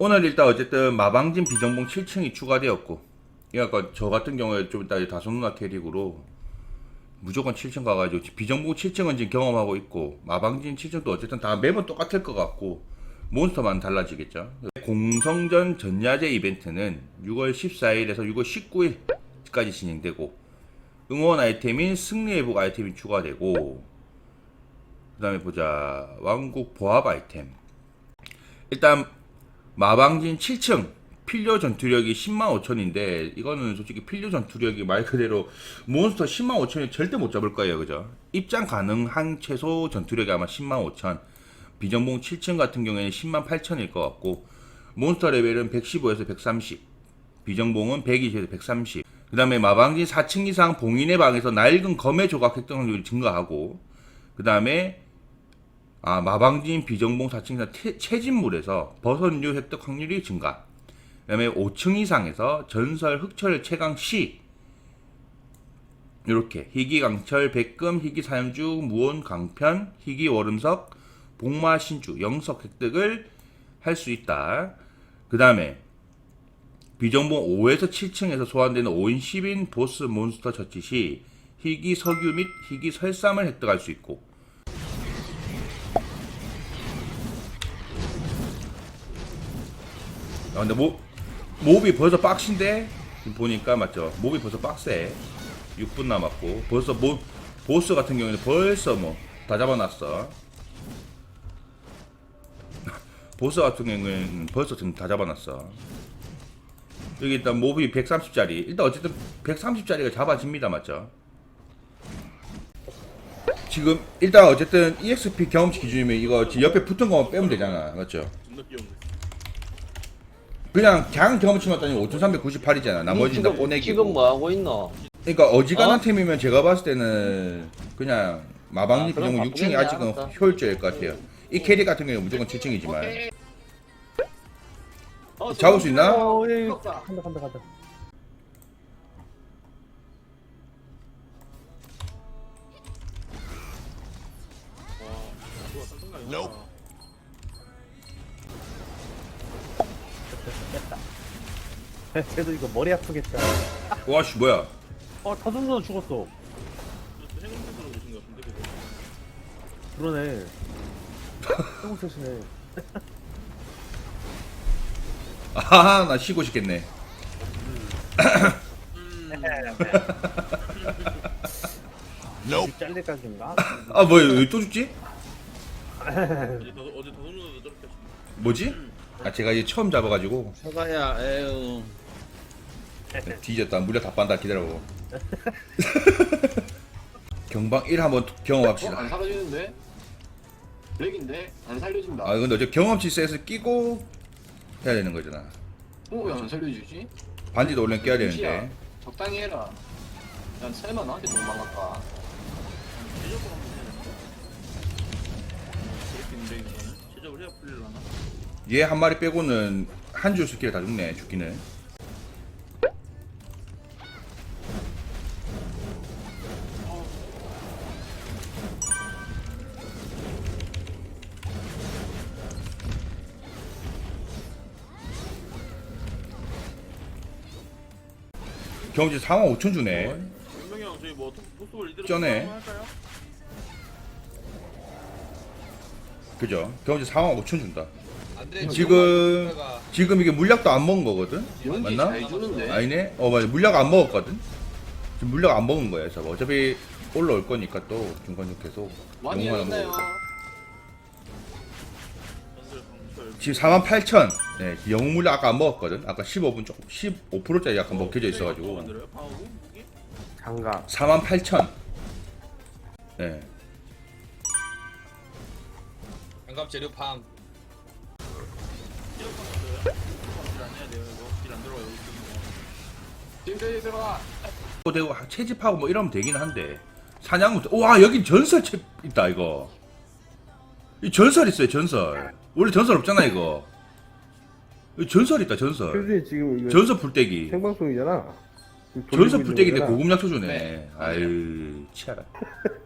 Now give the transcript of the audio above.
오늘 일단 어쨌든 마방진 비정봉 7층이 추가되었고 그러니까 저 같은 경우에 좀 이따 다솜 누나 캐릭으로 무조건 7층 가가지고 비정봉 7층은 지금 경험하고 있고 마방진 7층도 어쨌든 다 매번 똑같을 것 같고 몬스터만 달라지겠죠. 공성전 전야제 이벤트는 6월 14일에서 6월 19일까지 진행되고 응원 아이템인 승리의 복 아이템이 추가되고 그 다음에 보자 왕국 보합 아이템 일단 마방진 7층 필요 전투력이 10만 5천인데 이거는 솔직히 필요 전투력이 말 그대로 몬스터 10만 5천이 절대 못 잡을 거예요 그죠? 입장 가능한 최소 전투력이 아마 10만 5천. 비정봉 7층 같은 경우에는 10만 8천일 것 같고 몬스터 레벨은 115에서 130 비정봉은 120에서 130 그 다음에 마방진 4층 이상 봉인의 방에서 낡은 검의 조각 획득 확률이 증가하고 그 다음에 아, 마방진 비정봉 4층 이상 태- 체진물에서 버섯류 획득 확률이 증가. 그 다음에 5층 이상에서 전설 흑철 최강 시. 이렇게 희귀 강철 백금 희귀 사염주 무온 강편 희귀 월음석 복마 신주 영석 획득을 할 수 있다. 그 다음에 비정봉 5에서 7층에서 소환되는 5인 10인 보스 몬스터 처치 시 희귀 석유 및 희귀 설삼을 획득할 수 있고 아, 근데 모, 몹이 벌써 빡신데? 보니까 맞죠? 몹이 벌써 빡세. 6분 남았고 벌써 모, 보스 같은 경우에는 벌써 뭐 다 잡아놨어. 보스 같은 경우에는 벌써 지금 다 잡아놨어. 여기 일단 몹이 130짜리. 일단 어쨌든 130짜리가 잡아집니다, 맞죠? 지금 일단 어쨌든 EXP 경험치 기준이면 이거 지금 옆에 붙은 거만 빼면 되잖아, 맞죠? 그냥 그냥 경험치만 따지면 5,398이잖아. 나머지는 다 지금, 꼬내기고. 지금 뭐 하고 있노? 그러니까 어지간한 어? 템이면 제가 봤을 때는 그냥 마방리 아, 비정은 바쁘겠네, 6층이 아직은 알았어. 효율적일 것 같아요. 이 캐릭 같은 경우는 무조건 7층이지만 어, 잡을 수 있나? 어, 예, 예. 간다, 간다, 간다. 와, 쟤도 이거 머리 아프겠다. 와씨 뭐야? 어, 타선수 죽었어. 그래서 행운색으로 보신 것 같은데 그거. 그러네. 행운셋이네. 아하 나 쉬고 싶겠네. 각인가? 아 뭐야 여기 또 죽지? 어제 더 어제 저렇게 하시네. 뭐지? 아 제가 이제 처음 잡아가지고 사과야, 에휴. 뒤졌다 물려 다 빤다 기다려보. 경방 1 한번 어? 경험합시다. 안 사라지는데? 렉인데? 안 살려진다. 아 근데 어제 경험치 셋을 끼고 해야 되는 거잖아. 어, 왜 안 살려주지? 반지도 원래 껴야 되는데. 시야, 적당히 해라. 난 설마 나한테 도망갈까? 최저가 한번 해야 되나? 그렇게 있는데 이거는 최저를 해야 풀릴라나? 얘 한 마리 빼고는 한 줄 스킬 다 죽네 죽기는. 경험치 4만 5천 주네. 분명히 형 저희 뭐 보스볼 이대로 쩌네. 한번 할까요? 그죠? 경험치 4만 5천 준다. 안 돼, 지금 지금 이게 물약도 안 먹은 거거든? 맞나? 잘 주는데? 아니네? 어 맞아 물약 안 먹었거든? 지금 물약 안 먹은 거야 어차피 올라올 거니까 또 중간중 계속 많이 영웅 하나 했나요? 먹어보 지금 4만 8천 네 영웅 물약 아까 안 먹었거든? 아까 15분 조금 15%짜리 약간 먹혀져 뭐 있어가지고? 장갑. 4만 8천 네 장갑 재료팜. 지금까지 들어가. 또 되고 채집하고 뭐 이러면 되긴 한데 사냥은 와 여기 전설 책 있다 이거 이 전설 있어요 전설 원래 전설 없잖아 이거 이 전설 있다 전설 지금 이거 전설 풀떼기 생방송이잖아. 지금 돌리고 전설 있는 거잖아. 고급 약초 주네 네. 아유 치아라